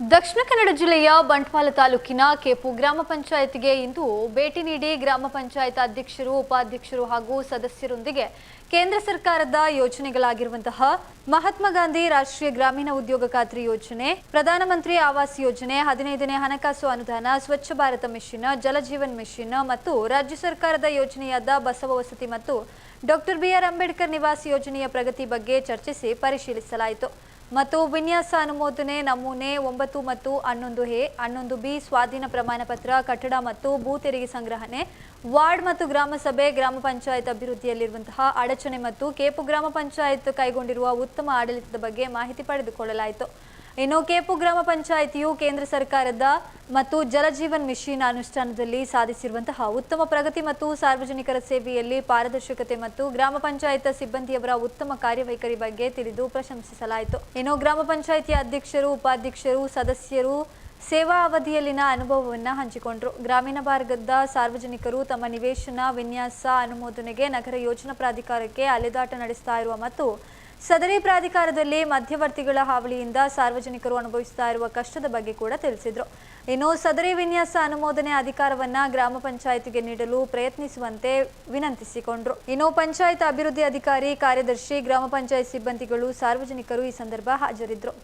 ದಕ್ಷಿಣ ಕನ್ನಡ ಜಿಲ್ಲೆಯ ಬಂಟ್ವಾಳ ತಾಲೂಕಿನ ಕೆಪು ಗ್ರಾಮ ಪಂಚಾಯತ್ಗೆ ಇಂದು ಭೇಟಿ ನೀಡಿ ಗ್ರಾಮ ಪಂಚಾಯತ್ ಅಧ್ಯಕ್ಷರು, ಉಪಾಧ್ಯಕ್ಷರು ಹಾಗೂ ಸದಸ್ಯರೊಂದಿಗೆ ಕೇಂದ್ರ ಸರ್ಕಾರದ ಯೋಜನೆಗಳಾಗಿರುವಂತಹ ಮಹಾತ್ಮ ಗಾಂಧಿ ರಾಷ್ಟ್ರೀಯ ಗ್ರಾಮೀಣ ಉದ್ಯೋಗ ಖಾತ್ರಿ ಯೋಜನೆ, ಪ್ರಧಾನಮಂತ್ರಿ ಆವಾಸ್ ಯೋಜನೆ, ಹದಿನೈದನೇ ಹಣಕಾಸು ಅನುದಾನ, ಸ್ವಚ್ಛ ಭಾರತ ಮಿಷನ್ ಜಲಜೀವನ್ ಮಿಷನ್ ಮತ್ತು ರಾಜ್ಯ ಸರ್ಕಾರದ ಯೋಜನೆಯಾದ ಬಸವ ವಸತಿ ಮತ್ತು ಡಾಕ್ಟರ್ ಬಿಆರ್ ಅಂಬೇಡ್ಕರ್ ನಿವಾಸ್ ಯೋಜನೆಯ ಪ್ರಗತಿ ಬಗ್ಗೆ ಚರ್ಚಿಸಿ ಪರಿಶೀಲಿಸಲಾಯಿತು. ಮತ್ತು ವಿನ್ಯಾಸ ಅನುಮೋದನೆ ನಮೂನೆ ಒಂಬತ್ತು ಮತ್ತು ಹನ್ನೊಂದು ಎ, ಹನ್ನೊಂದು ಬಿ ಸ್ವಾಧೀನ ಪ್ರಮಾಣ ಪತ್ರ, ಕಟ್ಟಡ ಮತ್ತು ಭೂ ತೆರಿಗೆ ಸಂಗ್ರಹಣೆ, ವಾರ್ಡ್ ಮತ್ತು ಗ್ರಾಮ ಸಭೆ, ಗ್ರಾಮ ಪಂಚಾಯತ್ ಅಭಿವೃದ್ಧಿಯಲ್ಲಿರುವಂತಹ ಅಡಚಣೆ ಮತ್ತು ಕೇಪು ಗ್ರಾಮ ಪಂಚಾಯತ್ ಕೈಗೊಂಡಿರುವ ಉತ್ತಮ ಆಡಳಿತದ ಬಗ್ಗೆ ಮಾಹಿತಿ ಪಡೆದುಕೊಳ್ಳಲಾಯಿತು. ಇನ್ನು ಕೇಪು ಗ್ರಾಮ ಪಂಚಾಯಿತಿಯು ಕೇಂದ್ರ ಸರ್ಕಾರದ ಮತ್ತು ಜಲಜೀವನ್ ಮಿಷನ್ ಅನುಷ್ಠಾನದಲ್ಲಿ ಸಾಧಿಸಿರುವಂತಹ ಉತ್ತಮ ಪ್ರಗತಿ ಮತ್ತು ಸಾರ್ವಜನಿಕರ ಸೇವೆಯಲ್ಲಿ ಪಾರದರ್ಶಕತೆ ಮತ್ತು ಗ್ರಾಮ ಪಂಚಾಯತ್ ಸಿಬ್ಬಂದಿಯವರ ಉತ್ತಮ ಕಾರ್ಯವೈಖರಿ ಬಗ್ಗೆ ತಿಳಿದು ಪ್ರಶಂಸಿಸಲಾಯಿತು. ಇನ್ನು ಗ್ರಾಮ ಪಂಚಾಯಿತಿ ಅಧ್ಯಕ್ಷರು, ಉಪಾಧ್ಯಕ್ಷರು, ಸದಸ್ಯರು ಸೇವಾ ಅವಧಿಯಲ್ಲಿನ ಅನುಭವವನ್ನು ಹಂಚಿಕೊಂಡರು. ಗ್ರಾಮೀಣ ಭಾಗದ ಸಾರ್ವಜನಿಕರು ತಮ್ಮ ನಿವೇಶನ, ವಿನ್ಯಾಸ, ಅನುಮೋದನೆಗೆ ನಗರ ಯೋಜನಾ ಪ್ರಾಧಿಕಾರಕ್ಕೆ ಅಲೆದಾಟ ನಡೆಸ್ತಾ ಇರುವ ಮತ್ತು ಸದರಿ ಪ್ರಾಧಿಕಾರದಲ್ಲಿ ಮಧ್ಯವರ್ತಿಗಳ ಹಾವಳಿಯಿಂದ ಸಾರ್ವಜನಿಕರು ಅನುಭವಿಸ್ತಾ ಇರುವ ಕಷ್ಟದ ಬಗ್ಗೆ ಕೂಡ ತಿಳಿಸಿದರು. ಇನ್ನು ಸದರಿ ವಿನ್ಯಾಸ ಅನುಮೋದನೆ ಅಧಿಕಾರವನ್ನ ಗ್ರಾಮ ಪಂಚಾಯಿತಿಗೆ ನೀಡಲು ಪ್ರಯತ್ನಿಸುವಂತೆ ವಿನಂತಿಸಿಕೊಂಡರು. ಇನ್ನು ಪಂಚಾಯತ್ ಅಭಿವೃದ್ಧಿ ಅಧಿಕಾರಿ, ಕಾರ್ಯದರ್ಶಿ, ಗ್ರಾಮ ಪಂಚಾಯತ್ ಸಿಬ್ಬಂದಿಗಳು ಸಾರ್ವಜನಿಕರು ಈ ಸಂದರ್ಭ ಹಾಜರಿದ್ದರು